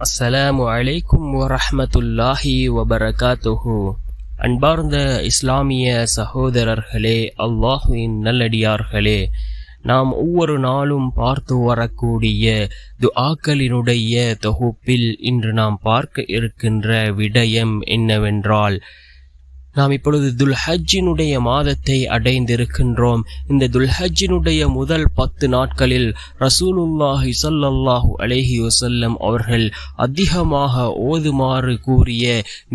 அஸ்ஸலாமு அலைக்கும் வரஹ்மத்துல்லாஹி வபரகாத்துஹு. அன்பார்ந்த இஸ்லாமிய சகோதரர்களே அல்லாஹுவின் நல்லடியார்களே நாம் ஒவ்வொரு நாளும் பார்த்து வரக்கூடிய துஆக்களினுடைய தொகுப்பில் இன்று நாம் பார்க்க இருக்கின்ற விடயம் என்னவென்றால் நாம் இப்பொழுது துல்ஹஜ்ஜினுடைய மாதத்தை அடைந்திருக்கின்றோம். இந்த துல்ஹஜ்ஜினுடைய முதல் பத்து நாட்களில் ரசூலுல்லாஹி சல்லல்லாஹு அலேஹி வசல்லம் அவர்கள் அதிகமாக ஓதுமாறு கூறிய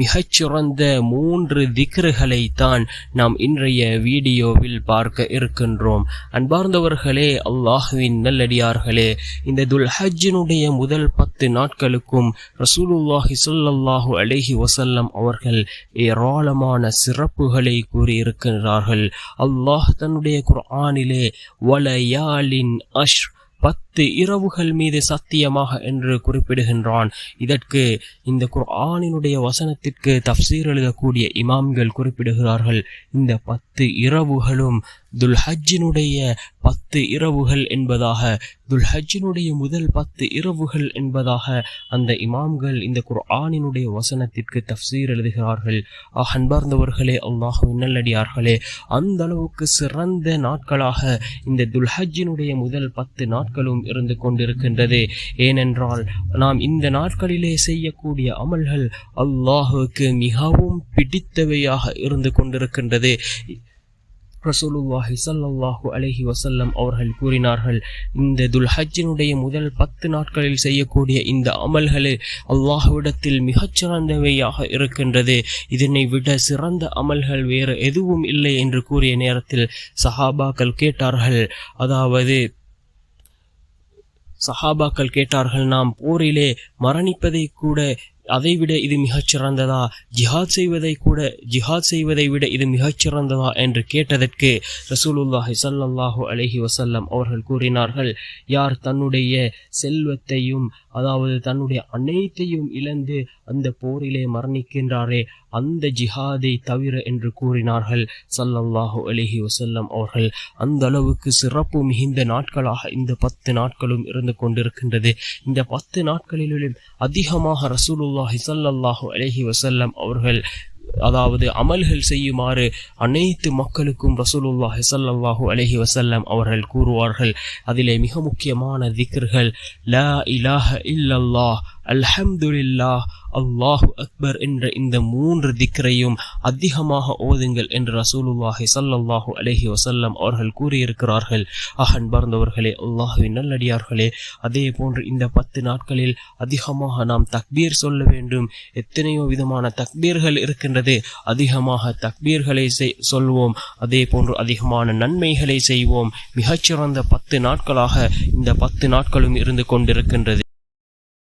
மிகச்சிறந்த மூன்று திக்ருகளை தான் நாம் இன்றைய வீடியோவில் பார்க்க இருக்கின்றோம். அன்பார்ந்தவர்களே அல்லாஹுவின் நல்லடியார்களே இந்த துல்ஹஜ்ஜினுடைய முதல் பத்து நாட்களுக்கும் ரசூலுல்லாஹி சொல்லல்லாஹு அலேஹி வசல்லம் அவர்கள் ஏராளமான சிறப்புகளை கூறியிருக்கிறார்கள் அல்லாஹ் தன்னுடைய குர்ஆனிலே வலயாலின் அஷ் பத் பத்து இரவுகள் மீது சத்தியமாக என்று குறிப்பிடுகின்றான். இதற்கு இந்த குர்ஆனினுடைய வசனத்திற்கு தப்சீர் எழுதக்கூடிய இமாம்கள் குறிப்பிடுகிறார்கள். இந்த பத்து இரவுகளும் துல்ஹஜ்ஜினுடைய பத்து இரவுகள் என்பதாக துல்ஹஜ்ஜினுடைய முதல் பத்து இரவுகள் என்பதாக அந்த இமாம்கள் இந்த குர்ஆனினுடைய வசனத்திற்கு தப்சீர் எழுதுகிறார்கள். ஆஹ் அன்பார்ந்தவர்களே அல்லாஹ் நல்லடியார்களே அந்த அளவுக்கு சிறந்த நாட்களாக இந்த துல்ஹஜினுடைய முதல் பத்து நாட்களும் இருந்து கொண்டிருக்கின்றது. ஏனென்றால் நாம் இந்த நாட்களிலே செய்யக்கூடிய அமல்கள் அல்லாஹுக்கு மிகவும் பிடித்தவையாக இருந்து கொண்டிருக்கின்றது. ரசூலுல்லாஹி சல்லாஹு அலஹி வசல்லம் அவர்கள் கூறினார்கள் இந்த துல்ஹஜினுடைய முதல் பத்து நாட்களில் செய்யக்கூடிய இந்த அமல்களே அல்லாஹுவிடத்தில் மிகச்சிறந்தவையாக இருக்கின்றது. இதனை விட சிறந்த அமல்கள் வேறு எதுவும் இல்லை என்று கூறிய நேரத்தில் சஹாபாக்கள் கேட்டார்கள். அதாவது சஹாபாக்கள் கேட்டார்கள் நாம் போரிலே மரணிப்பதை கூட அதைவிட இது மிகச் சிறந்ததா? ஜிஹாத் செய்வதை கூட ஜிஹாத் செய்வதை விட இது மிகச் சிறந்ததா? என்று கேட்டதற்கு ரசூலுல்லாஹி சல்லாஹூ அலஹி வசல்லம் அவர்கள் கூறினார்கள் யார் தன்னுடைய செல்வத்தையும் அதாவது தன்னுடைய அனைத்தையும் இழந்து அந்த போரிலே மரணிக்கின்றாரே அந்த ஜிஹாதை தவிர என்று கூறினார்கள். சல்லல்லாஹு அலிஹி வசல்லம் அவர்கள் அந்த அளவுக்கு சிறப்பு மிகுந்த நாட்களாக இந்த பத்து நாட்களும் இருந்து கொண்டிருக்கின்றது. இந்த பத்து நாட்களிலும் அதிகமாக ரசூலுல்லாஹி சல்லல்லாஹு அலஹி வசல்லம் அவர்கள் அதாவது அமல்கள் செய்யுமாறு அனைத்து மக்களுக்கும் ரசூலுல்லாஹி ஸல்லல்லாஹு அலைஹி வஸல்லம் அவர்கள் கூறுவார்கள் அதிலே மிக முக்கியமான திக்ர்கள் லா இலாஹ இல்லல்லாஹ் அல்ஹம்துலில்லாஹ் அல்லாஹு அக்பர் என்ற இந்த மூன்று திக்ரையும் அதிகமாக ஓதுங்கள் என்று ரசூலுல்லாஹி சல்லாஹூ அலஹி வசல்லம் அவர்கள் கூறியிருக்கிறார்கள். அகன் பார்ந்தவர்களே அல்லாஹுவின் நல்லடியார்களே அதே போன்று இந்த பத்து நாட்களில் அதிகமாக நாம் தக்பீர் சொல்ல வேண்டும். எத்தனையோ விதமான தக்பீர்கள் இருக்கின்றது. அதிகமாக தக்பீர்களை சொல்வோம். அதே போன்று அதிகமான நன்மைகளை செய்வோம். மிகச்சிறந்த பத்து நாட்களாக இந்த பத்து நாட்களும் இருந்து கொண்டிருக்கின்றது.